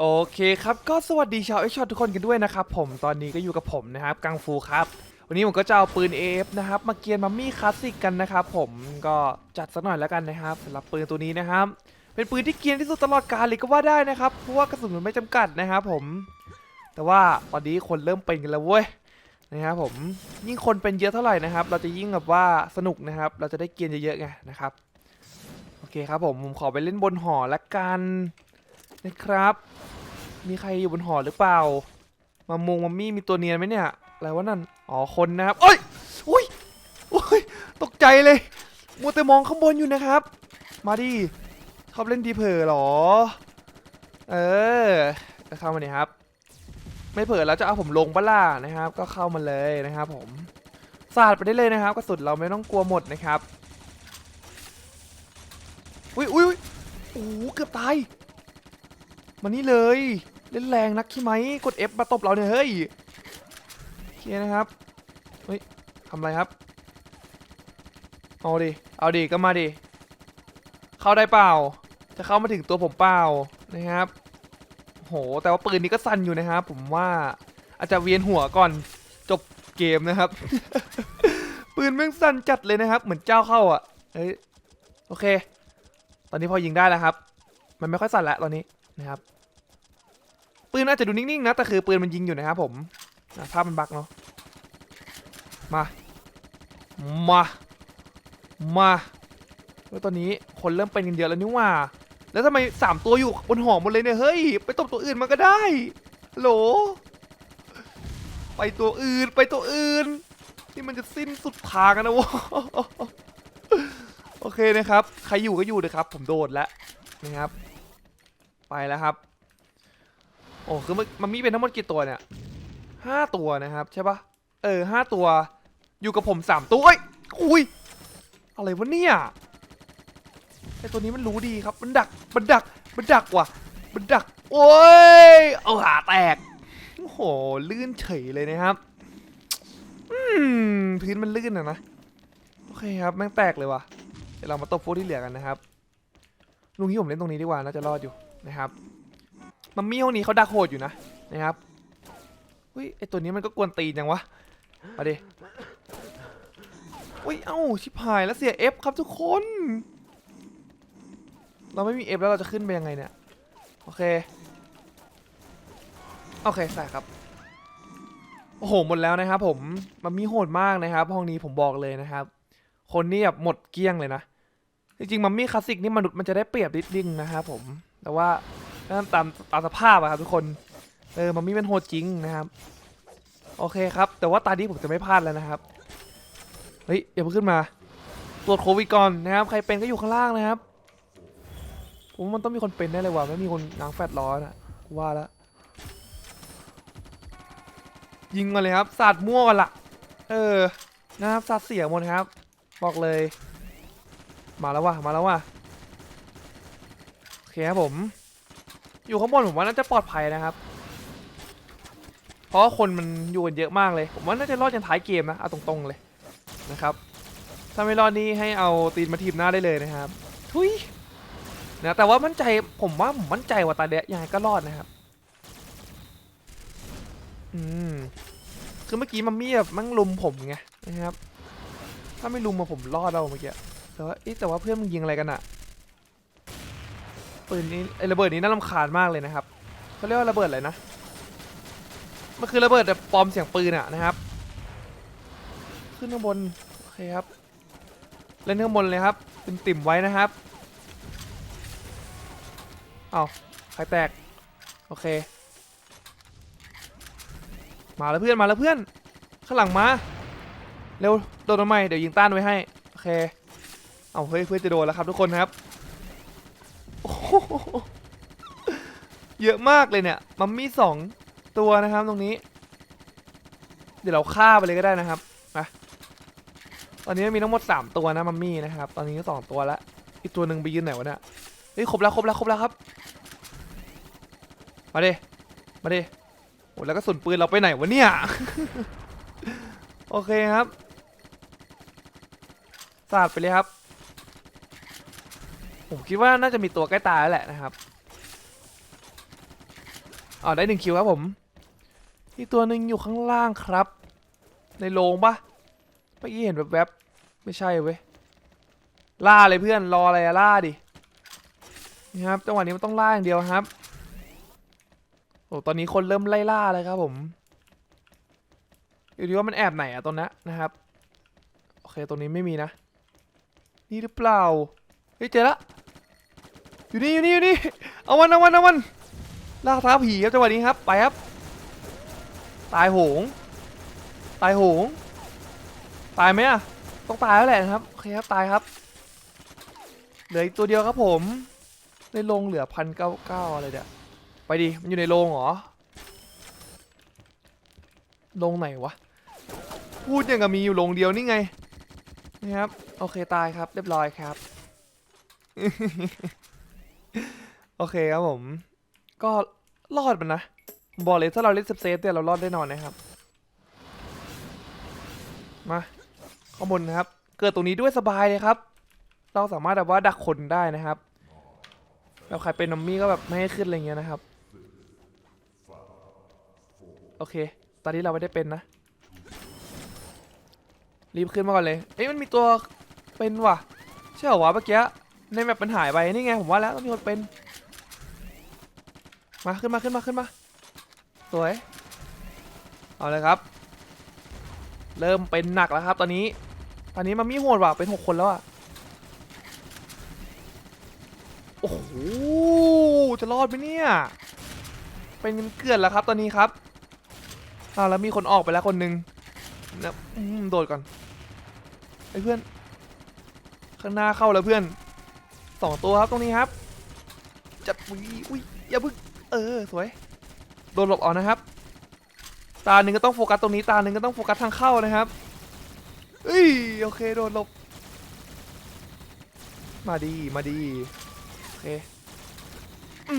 โอเคครับก็สวัสดีชาวเอ็กช็อตทุกคนกันด้วยนะครับผมตอนนี้ก็อยู่กับผมนะครับกังฟูครับ วันนี้ผมก็จะเอาปืน AF นะครับมาเกียนมัมมี่คลาสสิกกันนะครับผมก็จัดสักหน่อยแล้วกันนะครับสำหรับปืนตัวนี้นะครับเป็นปืนที่เกียนที่สุดตลอดกาลเลยก็ว่าได้นะครับเพราะว่ากระสุนมันไม่จำกัดนะครับผม แต่ว่าตอนนี้คนเริ่มเป็นกันแล้วเว้ยนะครับผมยิ่งคนเป็นเยอะเท่าไหร่นะครับ เราจะยิ่งแบบว่าสนุกนะครับ เราจะได้เกียนเยอะๆไงนะครับโอเคครับผมผมขอไปเล่นบนหอละกัน นะครับ มีใครอยู่บนหอหรือเปล่า มามงมัมมี่มีตัวเนียนไหมเนี่ย อะไรวะนั่น อ๋อ คนนะครับโอ้ยอุ้ยอุ้ย ตกใจเลยมัวแต่มองข้างบนอยู่นะครับ มาดิชอบเล่นดีเพอเหรอ เออเข้ามาดิครับ ไม่เผลอแล้วจะเอาผมลงปะล่ะนะครับ ก็เข้ามาเลยนะครับ ผม สาดไปได้เลยนะครับกระสุนเราไม่ต้องกลัวหมดนะครับ อุ้ยอุ้ยอุ๊ยโอ้โหเกือบตาย มานี่เลย เล่นแรงนักใช่ไหมกด F มาตบเราเนี่ยเฮ้ยโอเคนะครับเฮ้ยทำอะไรครับเอาดิเอาดิก็มาดิเข้าได้เปล่า จะเข้ามาถึงตัวผมเปล่านะครับโหแต่ว่าปืนนี้ก็สั่นอยู่นะครับผมว่าอาจจะเวียนหัวก่อนจบเกมนะครับ ปืนแม่งสั่นจัดเลยนะครับ เหมือนเจ้าเข้าอะเฮ้ยโอเค ตอนนี้พอยิงได้แล้วครับ มันไม่ค่อยสั่นแล้วตอนนี้นะครับ ปืนอาจจะดูนิ่งๆนะ แต่คือปืนมันยิงอยู่นะครับผมภาพมันบักเนาะ มา มา มาแล้วตอนนี้คนเริ่มเป็นกันเยอะแล้วนี่ว่า แล้วทำไมสามตัวอยู่บนหอหมดเลยเนี่ย เฮ้ย ไปตบตัวอื่นมาก็ได้โหล ไปตัวอื่น ไปตัวอื่น นี่มันจะสิ้นสุดทางนะวะโอเคนะครับ ใครอยู่ก็อยู่เลยครับ ผมโดดแล้วนะครับ ไปแล้วครับ โอ้คือมันมีเป็นทั้งหมดกี่ตัวเนี่ยห้าตัวนะครับใช่ปะเออห้าตัว อยู่กับผมสามตัวเอ้ยอุ้ยอะไรวะเนี่ยไอตัวนี้มันรู้ดีครับ มันดัก มันดัก มันดักว่ะ มันดัก โอ้ย เอาหาแตก โอ้โห ลื่นเฉยเลยนะครับ อืม พื้นมันลื่นอะนะ โอเคครับ แม่งแตกเลยว่ะ เดี๋ยวเรามาตบพวกที่เหลือกันนะครับ ลุงที่ผมเล่นตรงนี้ดีกว่า น่าจะรอดอยู่นะครับ มัมมี่ห้องนี้เขาดักโหดอยู่นะนะครับอุ้ยไอตัวนี้มันก็กวนตีนยังวะมาดิอุ้ยเอ้าชิบหายแล้วเสีย F ครับทุกคน เราไม่มี F แล้วเราจะขึ้นไปยังไงเนี่ยโอเคโอเคใส่ครับโอ้โหหมดแล้วนะครับ ผมมัมมี่โหดมากนะครับ ห้องนี้ผมบอกเลยนะครับ คนนี่แบบหมดเกลี้ยงเลยนะจริงๆมัมมี่คลาสสิกนี่มนุษย์มันจะได้เปรียบนิดนึงนะครับผม แต่ว่า นั่นตามตามสภาพอะครับทุกคน เออมันม่เป็นโหดจริงนะครับ โอเคครับ แต่ว่าตอนนี้ผมจะไม่พลาดแล้วนะครับ เฮ้ยอย่าเพิ่งขึ้นมา ตรวจโควิดก่อนนะครับ ใครเป็นก็อยู่ข้างล่างนะครับผมมันต้องมีคนเป็นแน่เลยว่ะไม่มีคนง้างแฟดร้อนอะกูว่าแล้วยิงมาเลยครับสาดมั่วกันละเออนะครับสาดเสียหมดครับ บอกเลย มาแล้วว่ะมาแล้วว่ะโอเคครับผม อยู่ข้างบนผมว่าน่าจะปลอดภัยนะครับ เพราะว่าคนมันอยู่กันเยอะมากเลย ผมว่าน่าจะรอดจนท้ายเกมนะเอาตรงๆเลยนะครับถ้าไม่รอดนี่ให้เอาตีนมาทีบหน้าได้เลยนะครับ ทุยนะแต่ว่ามั่นใจผมว่าผมมั่นใจว่าตาเดียยังไงก็รอดนะครับ อืมคือเมื่อกี้มัมมี่แบบมั่งลุมผมไงนะครับ ถ้าไม่ลุมมาผมรอดเราเมื่อกี้แต่ว่าเอ๊ะแต่ว่าเพื่อนมึงยิงอะไรกันอะ ปืนนี้ไอ้ระเบิดนี้น่ารำคาญมากเลยนะครับเขาเรียกว่าระเบิดอะไรนะมันคือระเบิดแบบปลอมเสียงปืนอะนะครับ ขึ้นข้างบนโอเคครับเล่นข้างบนเลยครับ เป็นติ่มไว้นะครับเอาใครแตกโอเค มาแล้วเพื่อนมาแล้วเพื่อน ข้างหลังมาเร็วโดนทำไมเดี๋ยวยิงต้านไว้ให้โอเคเอาเฮ้ยเพื่อนจะโดนแล้วครับทุกคนครับ เยอะมากเลยเนี่ย มัมมี่สองตัวนะครับตรงนี้ เดี๋ยวเราฆ่าไปเลยก็ได้นะครับมาตอนนี้มีทั้งหมด3ตัวนะมัมมี่นะครับ ตอนนี้ก็สองตัวล้วอีกตัวหนึ่งไปยืนไหนวะเนี่ยเฮ้ยครบแล้วครบแล้วครบแล้วครับ มาดิมาดิโอ้แล้วก็สุนปืนเราไปไหนวะเนี่ย โอเคครับสาดไปเลยครับ ผมคิดว่าน่าจะมีตัวใกล้ตายแล้วแหละนะครับอ๋อได้หนึ่งคิวครับผมอีกตัวหนึ่งอยู่ข้างล่างครับ ในโรงปะเมื่อกี้เห็นแวบๆไม่ใช่เว้ยล่าเลยเพื่อนรออะไรล่าดินี่ครับจังหวะนี้มันต้องล่าอย่างเดียวครับโอ้ตอนนี้คนเริ่มไล่ล่าเลยครับผมอยู่ที่ว่ามันแอบไหนอะตรงนั้นะครับโอเคตรงนี้ไม่มีนะ นี่หรือเปล่าเฮ้ยเจอละ อยู่นี่อยู่นี่อยู่นี่เอาวันเอาวันเอาวันล่าท้าผีครับจังหวะนี้ครับไปครับ ตายโหง ตายโหง ตายไหมอะต้องตายแล้วแหละครับโอเคครับตายครับเหลืออีกตัวเดียวครับผมในโรงเหลือพันเก้าเก้าอะไรเดี๋ยไปดิมันอยู่ในโรงเหรอโรงไหนวะพูดอย่างกับมีอยู่โรงเดียวนี่ไงนะครับโอเคตายครับเรียบร้อยครับ เคครับผม ก็รอดมันนะ บอกเลยถ้าเราเล่นเซฟๆเนี่ยเรารอดแน่นอนนะครับ มาข้างบนนะครับ เกิดตรงนี้ด้วยสบายเลยครับ เราสามารถแบบว่าดักคนได้นะครับแบบใครเป็นนอมมี่ก็แบบไม่ให้ขึ้นอะไรเงี้ยนะครับ โอเค ตอนนี้เราไม่ได้เป็นนะ รีบขึ้นมาก่อนเลย เอ้ยมันมีตัวเป็นว่ะใช่เหรอวะเมื่อกี้ในแมปมันหายไปนี่ไงผมว่าแล้วต้องมีคนเป็น มาขึ้นมาขึ้นมาขึ้นมา สวย เอาเลยครับ เริ่มเป็นหนักแล้วครับ ตอนนี้ ตอนนี้มันมีโหดว่ะเป็นหกคนแล้วอะโอ้โห จะรอดไหมเนี่ย เป็นเกลื่อนแล้วครับ ตอนนี้ครับอ้าวแล้วมีคนออกไปแล้วคนหนึ่งนะโดดก่อนไอ้เพื่อน ข้างหน้าเข้าแล้วเพื่อนสองตัวครับตรงนี้ครับ จับอุ้ยอุ้ยอย่าเพึ่ง เออสวย โดนหลบออกนะครับ ตาหนึ่งก็ต้องโฟกัสตรงนี้ ตาหนึ่งก็ต้องโฟกัสทางเข้านะครับเอ้ยโอเคโดนหลบ มาดีมาดีโอเคอื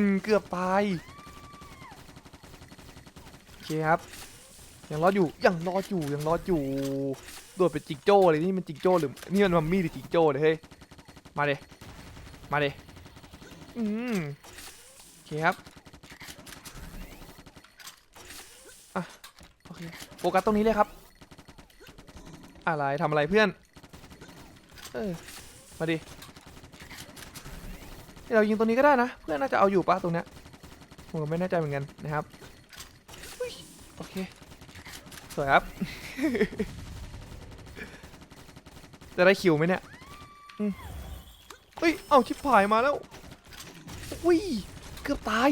มเกือบตายโอเคครับ ยังรอดอยู่ยังรอดอยู่ยังรอดอยู่โดดเป็นจิงโจ้เลยนี่มันจิงโจ้หรือนี่มันมัมมี่หรือจิงโจ้เลยเฮ้ยมาเดมาเดอืม เคครับอะโอเคโฟกัสตรงนี้เลยครับ อะไรทำอะไรเพื่อน เออ มาดิเรายิงตรงนี้ก็ได้นะ เพื่อนน่าจะเอาอยู่ปะตรงเนี้ยผมก็ไม่แน่ใจเหมือนกันนะครับโอเคสวยครับ จะได้คิวไหมเนี่ยอืมเฮ้ย เอาชิบหายมาแล้ว อุ้ย กือบตาย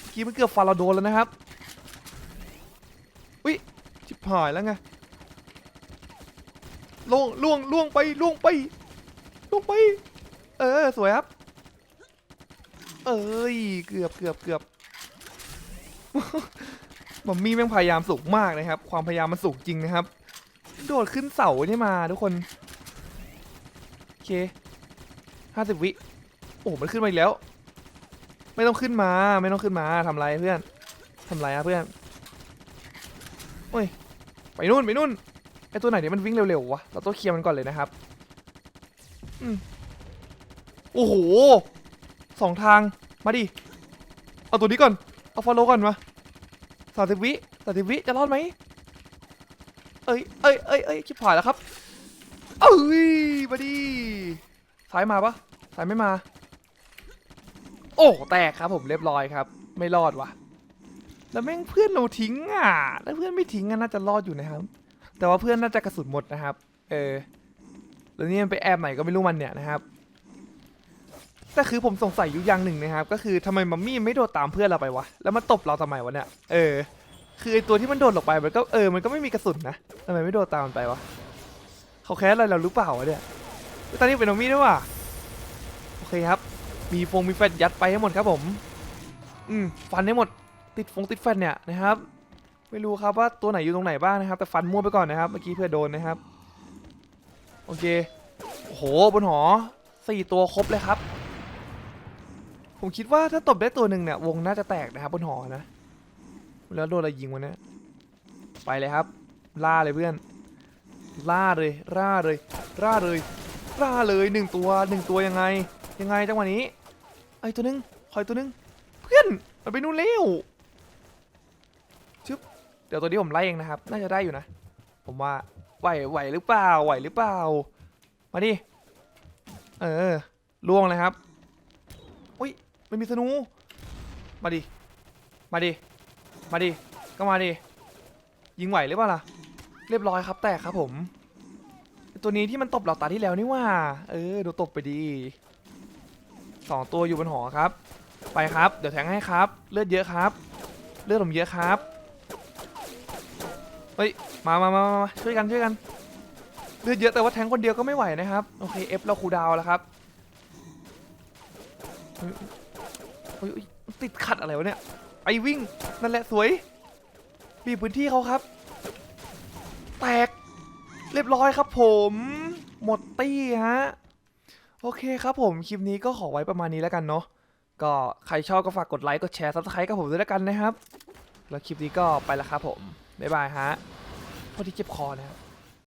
เมื่อกี้มันเกือบฟาราโดนแล้วนะครับอุ้ยชิบหายแล้วไงล่วงล่วงล่วงไปล่วงไปล่วงไป เออสวยครับ เอ้ยเกือบเกือบเกือบมัมมี่แม่งพยายามสูงมากนะครับ ความพยายามมันสูงจริงนะครับ โดดขึ้นเสาเนี่มาทุกคน โอเคห้าสิบวิ โอ้มันขึ้นมาอีกแล้ว ไม่ต้องขึ้นมา ไม่ต้องขึ้นมาทำไรเพื่อนทำไรอะเพื่อนโอ้ยไปนู่นไปนู่นไอตัวไหนเนี่ยมันวิ่งเร็วๆวะเราต้องเคลียร์มันก่อนเลยนะครับอืมโอ้โหสองทางมาดิเอาตัวนี้ก่อนเอาฟอลโลก่อนมาสามสิบวิสามสิบวิจะรอดไหมเอ้ยเอ้ยเอ้ยเอ้ยชิบหายแล้วครับเอ้ยมาดิซ้ายมาปะซ้ายไม่มา โอ้แตกครับผมเรียบร้อยครับ ไม่รอดว่ะแล้วแม่งเพื่อนเราทิ้งอะแล้วเพื่อนไม่ทิ้งอะน่าจะรอดอยู่นะครับ แต่ว่าเพื่อนน่าจะกระสุนหมดนะครับ เออแล้วนี่มันไปแอบไหนก็ไม่รู้มันเนี่ยนะครับแต่คือผมสงสัยอยู่อย่างหนึ่งนะครับ ก็คือทำไมมัมมี่ไม่โดดตามเพื่อนเราไปวะแล้วมันตบเราทำไมวะเนี่ยเออ คือไอตัวที่มันโดดหลบไปมันก็เออมันก็ไม่มีกระสุนนะทำไมไม่โดดตามมันไปวะเขาแค้นอะไรเราหรือเปล่าวะเนี่ยเฮ้ยตอนนี้เป็นมัมมี่ด้วยว่ะโอเคครับ มีฟงมีแฟนยัดไปให้หมดครับผม อืมฟันให้หมด ติดฟงติดแฟนเนี่ยนะครับ ไม่รู้ครับว่าตัวไหนอยู่ตรงไหนบ้างนะครับ แต่ฟันมั่วไปก่อนนะครับ เมื่อกี้เพื่อโดนนะครับ โอเค โอ้โหบนหอสี่ตัวครบเลยครับ ผมคิดว่าถ้าตบได้ตัวหนึ่งเนี่ยวงน่าจะแตกนะครับบนหอนะ แล้วโดนอะไรยิงวะเนี่ยไปเลยครับ ล่าเลยเพื่อน ล่าเลยล่าเลยล่าเลยล่าเลยหนึ่งตัวหนึ่งตัวยังไง ยังไงจังหวะนี้ ไอ้ตัวนึงขอยตัวนึง เพื่อน มันไปนู่นเร็วชึบเดี๋ยวตัวนี้ผมไล่เองนะครับ น่าจะได้อยู่นะ ผมว่า ไหว ไหวหรือเปล่า ไหวหรือเปล่า มาดิ เออล่วงเลยครับ อุ้ยไม่มีธนู มาดิ มาดิ มาดิ ก็มาดิ ยิงไหวหรือเปล่าล่ะ เรียบร้อยครับ แตกครับผม ตัวนี้ที่มันตบเราตาที่แล้วนี่ว่า เออ ดูตบไปดี สองตัวอยู่บนหอครับ ไปครับ เดี๋ยวแทงให้ครับ เลือดเยอะครับ เลือดผมเยอะครับเฮ้ยมามามามามาช่วยกันช่วยกัน เลือดเยอะแต่ว่าแทงคนเดียวก็ไม่ไหวนะครับ โอเคเอฟเราคูดาวแล้วครับเฮ้ยเฮ้ยเฮ้ยมันติดขัดอะไรวะเนี่ยไอวิ่งนั่นแหละสวยบีบพื้นที่เขาครับ แตกเรียบร้อยครับผม หมดตี้ฮะ โอเคครับผม คลิปนี้ก็ขอไว้ประมาณนี้แล้วกันเนาะก็ใครชอบก็ฝากกดไลค์กดแชร์ซับสไครต์กับผมด้วยแล้วกันนะครับ แล้วคลิปนี้ก็ไปแล้วครับผม บ๊ายบายฮะพอดีเจ็บคอนะครับ